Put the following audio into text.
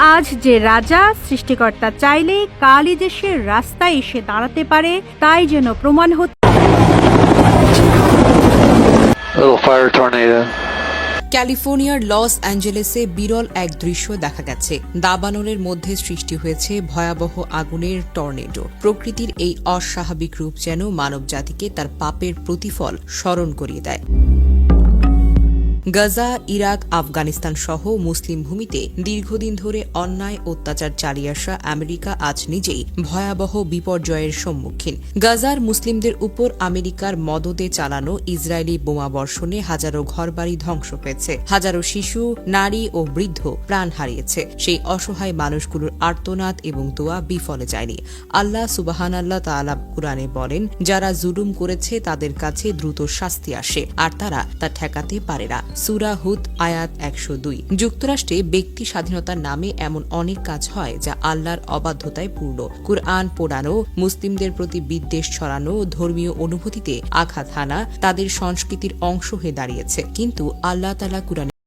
আজ যে রাজা সৃষ্টিকর্তা চাইলে কালই দেশের রাস্তায় এসে দাঁড়াতে পারে তাই যেন প্রমাণ হচ্ছে. ক্যালিফোর্নিয়ার লস অ্যাঞ্জেলেসে বিরল এক দৃশ্য দেখা গেছে। দাবানলের মধ্যে সৃষ্টি হয়েছে ভয়াবহ আগুনের টর্নেডো। প্রকৃতির এই অস্বাভাবিক রূপ যেন মানবজাতিকে তার পাপের প্রতিফল স্মরণ করিয়ে দেয়। গাজা, ইরাক, আফগানিস্তান সহ মুসলিম ভূমিতে দীর্ঘদিন ধরে অন্যায় অত্যাচার চালিয়ে আসা আমেরিকা আজ নিজেই ভয়াবহ বিপর্যয়ের সম্মুখীন। গাজার মুসলিমদের উপর আমেরিকার মদদে চালানো ইসরায়েলি বোমাবর্ষণে হাজারো ঘরবাড়ি ধ্বংস হয়েছে। হাজারো শিশু, নারী ও বৃদ্ধ প্রাণ হারিয়েছে। সেই অসহায় মানুষগুলোর আর্তনাদ এবং দোয়া বিফলে যায়নি। আল্লাহ সুবাহান আল্লাহ তাআলা কুরআনে বলেন, যারা জুলুম করেছে তাদের কাছে দ্রুত শাস্তি আসে, আর তারা তা ঠেকাতে পারে না। সুরা হুদ, আয়াত একশো দুই। যুক্তরাষ্ট্রে ব্যক্তি স্বাধীনতার নামে এমন অনেক কাজ হয় যা আল্লাহর অবাধ্যতায় পূর্ণ। কুরআন পোড়ানো, মুসলিমদের প্রতি বিদ্বেষ ছড়ানো, ধর্মীয় অনুভূতিতে আঘাত হানা তাদের সংস্কৃতির অংশ হয়ে দাঁড়িয়েছে। কিন্তু আল্লাহ তালা কুরআনে